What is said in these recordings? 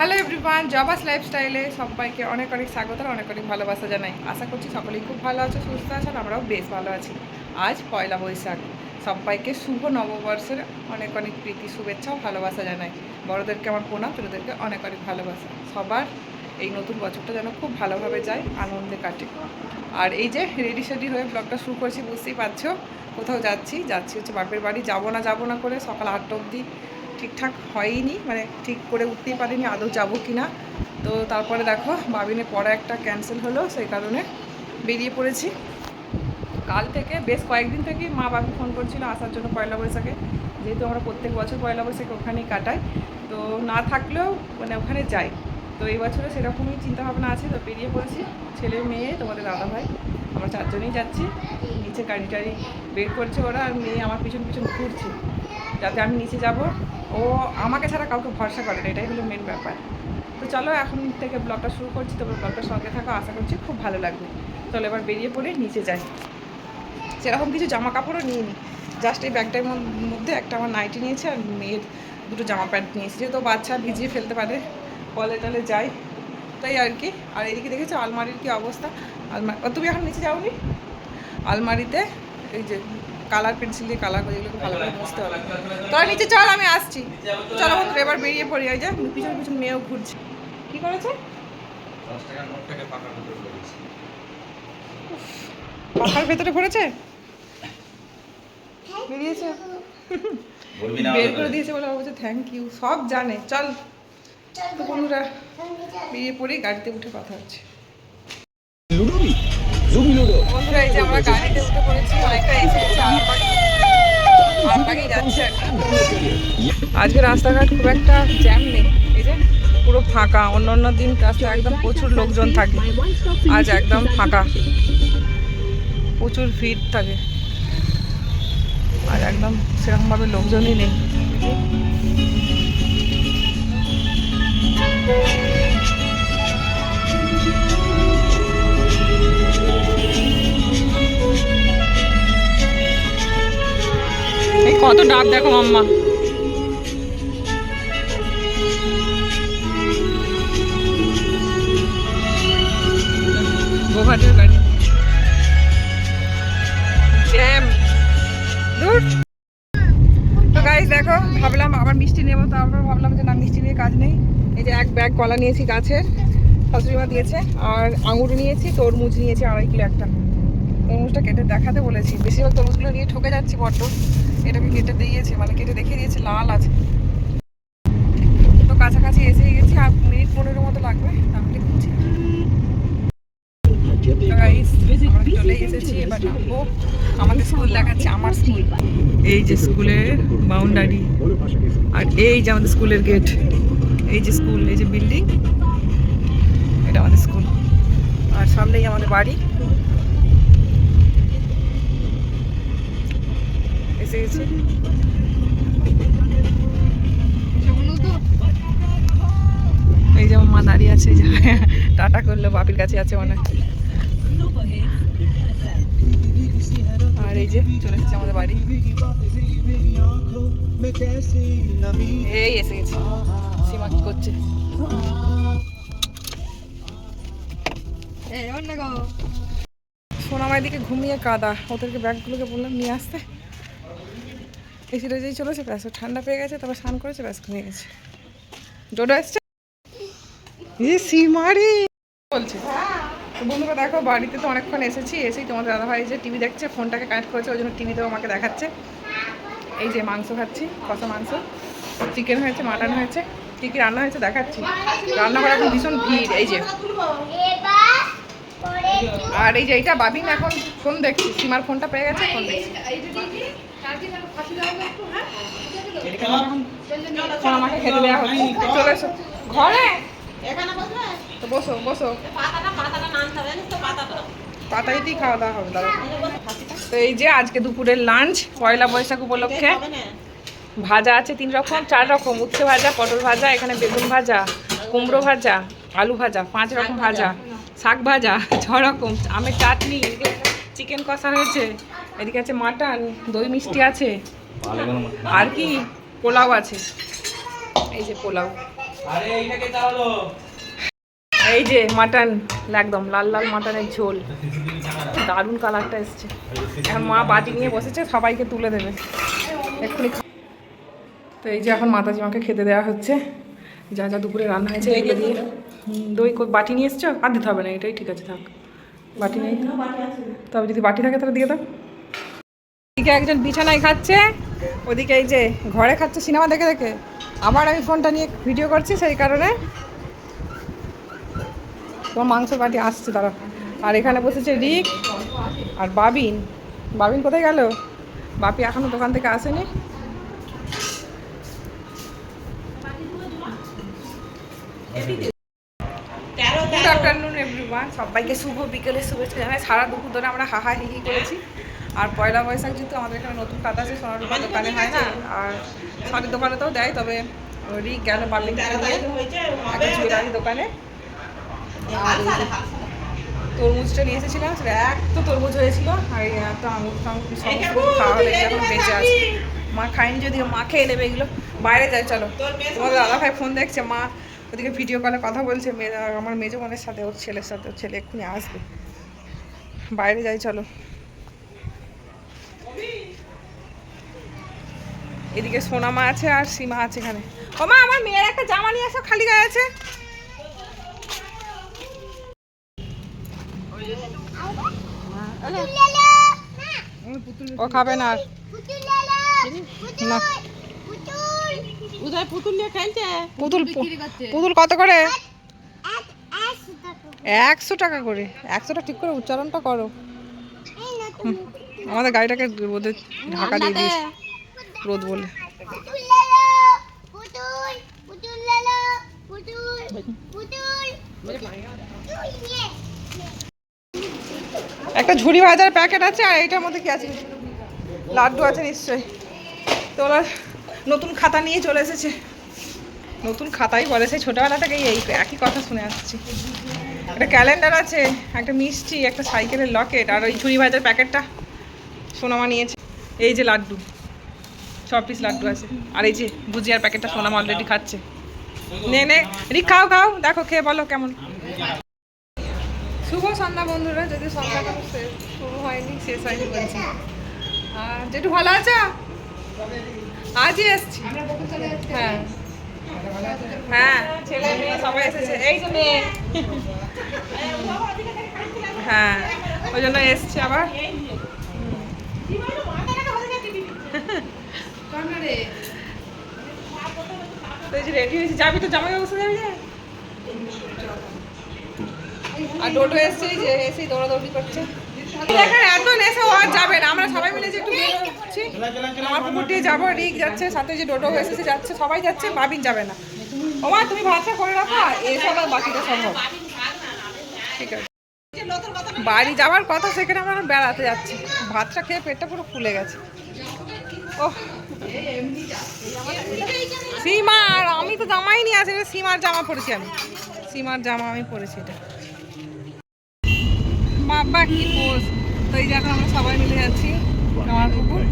Hello everyone জবাস লাইফস্টাইলে সবাইকে অনেক অনেক স্বাগত আর অনেক অনেক ভালোবাসা জানাই। আশা করছি সকলেই খুব ভালো আছে, সুস্থ আছেন আমরাও বেশ ভালো আছি। আজ পয়লা বৈশাখ। সবাইকে শুভ নববর্ষের অনেক অনেক প্রীতি, শুভেচ্ছা ও ভালোবাসা জানাই। বড়োদেরকে আমার প্রণাম, ছোটোদেরকে অনেক অনেক ভালোবাসা। সবার এই নতুন বছরটা যেন খুব ভালোভাবে যায়, আনন্দে কাটে। আর এই যে রেডি সেডি হয়ে ব্লগটা শুরু করেছি, বুঝতেই পারছ। কোথাও যাচ্ছি যাচ্ছি হচ্ছে বাপের বাড়ি। যাব না যাব না করে সকাল আটটা অবধি ঠিকঠাক হয়নি মানে ঠিক করে উঠতেই পারিনি আদৌ যাব কি না তো তারপরে দেখো, বাবিনের পড়া একটা ক্যান্সেল হলো, সেই কারণে বেরিয়ে পড়েছি। কাল থেকে, বেশ কয়েকদিন থেকে মা বাবু ফোন করছিল আসার জন্য পয়লা বৈশাখে। যেহেতু আমরা প্রত্যেক বছর পয়লা বৈশাখে ওখানেই কাটাই, তো না থাকলেও মানে ওখানে যাই। তো এই বছরে সেরকমই চিন্তাভাবনা আছে, তো বেরিয়ে পড়েছি। ছেলে মেয়ে, তোমাদের দাদা ভাই আমরা চারজনেই যাচ্ছি। নিচে গাড়ি টাড়ি বের করছে ওরা, আর মেয়ে আমার পিছন পিছন ঘুরছে। যাতে আমি নিচে যাব ও আমাকে ছাড়া কাউকে ভরসা করে না, এটাই হলো মেন ব্যাপার। তো চলো এখন থেকে ব্লগটা শুরু করছি তবে ব্লগটার সঙ্গে থাকা, আশা করছি খুব ভালো লাগবে। চলো এবার বেরিয়ে পড়ে, নিচে যাই। সেরকম কিছু জামা কাপড়ও নিইনি জাস্ট এই ব্যাগটার মধ্যে- মধ্যে একটা আমার নাইটি নিয়েছে আর মেয়ের দুটো জামা প্যান্ট নিয়েছি। যেহেতু বাচ্চা, ভিজিয়ে ফেলতে পারে কলে টলে যাই। তাই আর কি, আর এদিকে দেখেছ আলমারির কি অবস্থা? আলমারি তুমি এখন নিচে যাওনি? আলমারিতে এই যে কালার পেন্সিল দিয়ে কালার করে এগুলোকে ভালো করে বুঝতে হবে। তোরা নিচে চল আমি আসছি। চলো বন্ধুরা এবার বেরিয়ে পড়ি ওই যে পিছন পিছন মেয়েও ঘুরছে। কি করেছে? পাখার ভেতরে বেরিয়েছে। বের করে দিয়েছে বলে বলছে থ্যাংক ইউ সব জানে। চল। তো বন্ধুরা বেরিয়ে পড়ি গাড়িতে উঠে কথা হচ্ছে। বন্ধুরা এই যে আমরা গাড়িতে উঠে পড়েছি অনেকটা এসে। আজকে রাস্তাঘাট খুব একটা জ্যাম নেই এই যে পুরো ফাঁকা অন্য অন্য দিন রাস্তা একদম প্রচুর লোকজন থাকে আজ একদম ফাঁকা। প্রচুর ভিড় থাকে। আর একদম সেরকমভাবে লোকজনই নেই। কত ডাব দেখো মাম্মা। গোঘাটের তো গাইস দেখো, ভাবলাম আবার মিষ্টি নেব, তারপর ভাবলাম যে না, মিষ্টি নিয়ে কাজ নেই। এই যে এক ব্যাগ কলা নিয়েছি গাছের শাশুড়িমা দিয়েছে, আর আঙুর নিয়েছি, তরমুজ নিয়েছি, আড়াই কিলো একটা। তরমুজটা কেটে দেখাতে বলেছি। বেশিরভাগ তরমুজগুলো নিয়ে ঠকে যাচ্ছি বড্ড। এটাকে কেটে দিয়েছে মানে কেটে দেখিয়ে দিয়েছে লাল আছে। তো কাছাকাছি এসেই গেছি আর মিনিট পনেরো মতো লাগবে তাহলে খুঁজি তো guys, চলে এসেছি এবার আমাদের স্কুল দেখাচ্ছে আমার স্কুল এই যে স্কুলের বাউন্ডারি আর এই যে আমাদের স্কুলের গেট স্কুল এই যে বিল্ডিং এটা আমাদের স্কুল আর সামনেই আমাদের বাড়ি। এসে গেছি। এই যে মা দাঁড়িয়ে আছে টাটা করল, বাপির কাছে আছে মনে। আর এই যে চলে এসেছে আমাদের বাড়ি। এই এসে গেছে, সীমা কি করছে? সোনামাই দিকে ঘুমিয়ে কাদা, ওদেরকে ব্যাগগুলোকে বললাম, নিয়ে আসতে। এসিটা যেই চলেছে, ব্যাস ঠান্ডা পেয়ে গেছে, তারপর স্নান করেছে, ব্যাস, ঘুমিয়ে গেছে। ডোডো এসছে? এ সীমারি! বলছে। তো বন্ধুরা, দেখো, বাড়িতে তো অনেকক্ষণ এসেছি, এসেই তোমাদের দাদাভাই যে টিভি দেখছে, ফোনটাকে কানেক্ট করেছে, ওই জন্য টিভিতেও আমাকে দেখাচ্ছে। এই যে মাংস খাচ্ছি, কষা মাংস। চিকেন হয়েছে, মাটন হয়েছে, কী কী রান্না হয়েছে দেখাচ্ছি। রান্না করা এখন ভীষণ ভিড়, এই যে। আর এই যে এইটা, বাবিন এখন ফোন দেখছি, সীমার ফোনটা পেয়ে গেছে, ফোন দেখছি। আমাকে খেতে দেওয়া হচ্ছে চলে এসো। ঘরে? তো বসো বসো। পাতাইতেই খাওয়া দাওয়া হবে দাদা তো এই যে আজকে দুপুরের লাঞ্চ পয়লা বৈশাখ উপলক্ষে। ভাজা আছে তিন রকম চার রকম। উচ্ছে ভাজা পটল ভাজা এখানে বেগুন ভাজা কুমড়ো ভাজা আলু ভাজা পাঁচ রকম ভাজা শাক ভাজা। ছ রকম। আমের চাটনি চিকেন কষা হয়েছে। এদিকে আছে মাটন দই মিষ্টি আছে। আর কি? পোলাও আছে। এই যে পোলাও। আরে এইটাকে চালালো? এই যে মাটন একদম লাল লাল মাটনের ঝোল। দারুণ কালারটা এসছে। এখন মা বাটি নিয়ে বসেছে সবাইকে তুলে দেবে। এক্ষুনি তো এই যে এখন মাতাজি মাকে খেতে দেওয়া হচ্ছে। যা যা দুপুরে রান্না হয়েছে এগুলো দিয়ে দই বাটি নিয়ে এসছো? আর দিতে হবে না এটাই ঠিক আছে থাক। বাটি নেই তবে যদি বাটি থাকে তাহলে দিয়ে দাও। এদিকে একজন বিছানায় খাচ্ছে, ওদিকে এই যে ঘরে খাচ্ছে সিনেমা দেখে দেখে। আবার আমি ফোনটা নিয়ে ভিডিও করছি সেই কারণে। তোমার মাংস বাটি আসছে তারা আর এখানে বসেছে রিক আর বাবিন। বাবিন কোথায় গেল? বাপি এখনও দোকান থেকে আসেনি। গুড আফটারনুন এভরিওয়ান সবাইকে শুভ বিকেলে শুভেচ্ছা জানাই। সারা দুপুর ধরে আমরা হাহা, হিহি করেছি। আর পয়লা বৈশাখ যেহেতু আমাদের এখানে নতুন কাজ আছে সোনার রূপা দোকানে হয় না আর সোনার দোকানে তো দেয় তবে রিক গেল নিয়ে জুয়েলারি দোকানে। আর তরমুজটা নিয়ে এসেছিলাম সেটা এক তো তরমুজ হয়েছিল আর একটা আঙুর টাঙুর খাওয়া হলে এখন বেঁচে আছে। মা খায়নি যদিও মা খেয়ে নেবে এগুলো। বাইরে যায় চলো। তোমাদের দাদা ভাই ফোন দেখছে মা ওদিকে ভিডিও কলে কথা বলছে মেয়ে আমার মেজো বোনের সাথে ওর ছেলের সাথে ওর ছেলে এক্ষুনি আসবে। বাইরে যাই চলো। এদিকে সোনামা আছে আর সীমা আছে এখানে। ও মা আমার মেয়ের একটা জামা নিয়ে আসো খালি গায়ে আছে। ও খাবে না আর। না। পুতুল পুতুল পুতুল কত করে? একশো টাকা করে। একশোটা ঠিক করে উচ্চারণটা করো। আমাদের গাড়িটাকে রোদে ঢাকা দিয়ে দিয়েছে। রোদ বলে। একটা ঝুড়ি ভাজার প্যাকেট আছে, আর এইটার মধ্যে কি আছে? লাড্ডু আছে নিশ্চয়ই। তো ওরা নতুন খাতা নিয়ে চলে এসেছে। নতুন খাতাই বলে, সেই ছোটোবেলা থেকেই এই একই কথা শুনে আসছি। একটা ক্যালেন্ডার আছে, একটা মিষ্টি, একটা সাইকেলের লকেট, আর ওই ঝুড়ি ভাজার প্যাকেটটা সোনামা নিয়েছে। এই যে লাড্ডু। ছ পিস লাড্ডু আছে। আর এই যে ভুজিয়ার প্যাকেটটা সোনামা অলরেডি খাচ্ছে। নে নে রি খাও খাও, দেখো, খেয়ে বলো কেমন। শুভ সন্ধ্যা বন্ধুরা, যদি সন্ধ্যাটা শুরু হয়নি, শেষ হয়নি বলছি। আর যেটু ভালো আছো? আজই এসছি। হ্যাঁ। হ্যাঁ ছেলে, মেয়ে, সবাই এসেছে। হ্যাঁ ওই জন্য এসছি আবার। যাবি তো আর এসছে যে এসেই দৌড়াদৌড়ি করছে। যাবে না। আমরা সবাই মিলে যে রিক যাচ্ছে, সাথে যে ডোটো এসেছে, যাচ্ছে, সবাই যাচ্ছে, বাবিন যাবে না। ওমা, তুমি ভাতটা করে রাখো এসব আর বাকিটা সম্ভব। ঠিক আছে। বাড়ি যাওয়ার কথা, সেখানে আমরা বেড়াতে যাচ্ছি। ভাতটা খেয়ে পেটটা পুরো ফুলে গেছে। ও সীমা আর আমি তো জামাই নিয়ে আসি সীমার জামা পরেছি আমি। সীমার জামা আমি পরেছি এটা। বাবা কি পোজ। তো এই যে এখন আমরা সবাই মিলে যাচ্ছি আমার কুকুর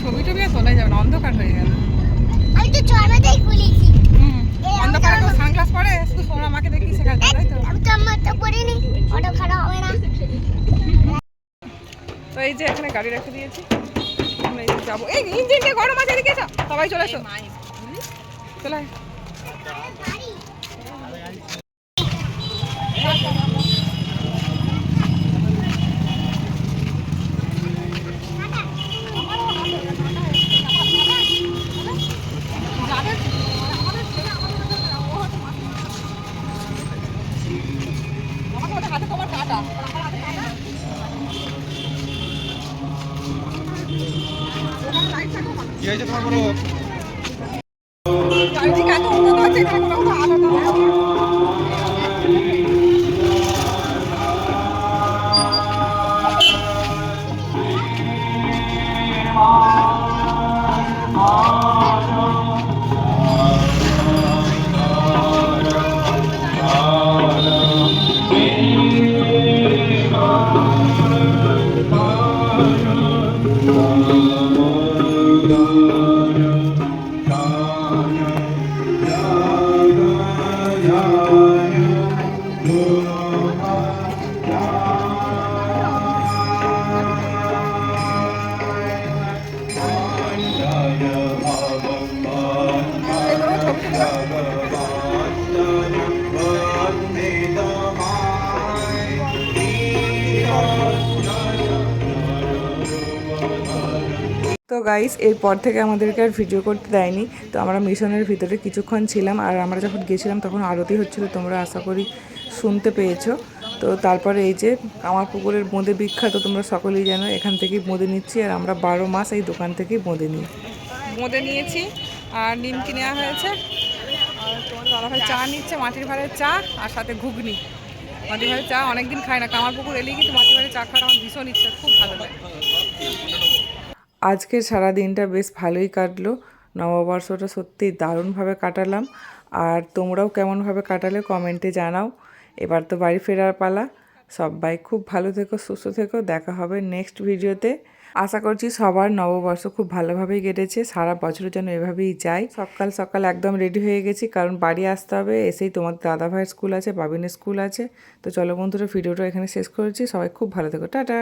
ছবি টবি আর তোলাই যাবে না অন্ধকার হয়ে গেল। আমি তো জন্মতেই খুলেছি। হুম অন্ধকারে তো সানগ্লাস পরে শুধু সোনা দেখি তাই তো। আমি তো আমার তো পড়িনি অটো খারাপ হবে না। তো এই যে এখানে গাড়ি রেখে দিয়েছি। যাব। এই ইঞ্জিনটা গরম আছে এদিকে সবাই চলে এসো। চলে করে তো গাইস এরপর থেকে আমাদেরকে আর ভিডিও করতে দেয়নি। তো আমরা মিশনের ভিতরে কিছুক্ষণ ছিলাম আর আমরা যখন গেছিলাম তখন আরতি হচ্ছিল, তোমরা আশা করি শুনতে পেয়েছ। তো তারপরে এই যে আমার পুকুরের বোঁদে বিখ্যাত, তোমরা সকলেই জানো, এখান থেকেই বোঁদে নিচ্ছি আর আমরা বারো মাস এই দোকান থেকেই বোঁদে নিই। বোঁদে নিয়েছি আর নিমকি নেওয়া হয়েছে। আর তোমার চা নিচ্ছে, মাটির ভাড়ের চা আর সাথে ঘুগনি। মাটির ভাড়ের চা অনেকদিন খায় না কামার পুকুর এলেই কিন্তু মাটির ভাড়ের চা খাওয়ার আমার ভীষণ ইচ্ছা, খুব ভালো লাগে। আজকের সারা দিনটা বেশ ভালোই কাটলো। নববর্ষটা সত্যিই দারুণভাবে কাটালাম। আর তোমরাও কেমনভাবে কাটালে কমেন্টে জানাও। এবার তো বাড়ি ফেরার পালা। সবাই খুব ভালো থেকো, সুস্থ থেকো। দেখা হবে নেক্সট ভিডিওতে আশা করছি সবার নববর্ষ খুব ভালোভাবেই কেটেছে। সারা বছর যেন এভাবেই যাই সকাল সকাল একদম রেডি হয়ে গেছি। কারণ বাড়ি আসতে হবে, এসেই তোমার দাদা ভাইয়ের স্কুল আছে, বাবিনের স্কুল আছে। তো চলো বন্ধুরা ভিডিওটা এখানে শেষ করেছি। সবাই খুব ভালো থেকো। টাটা!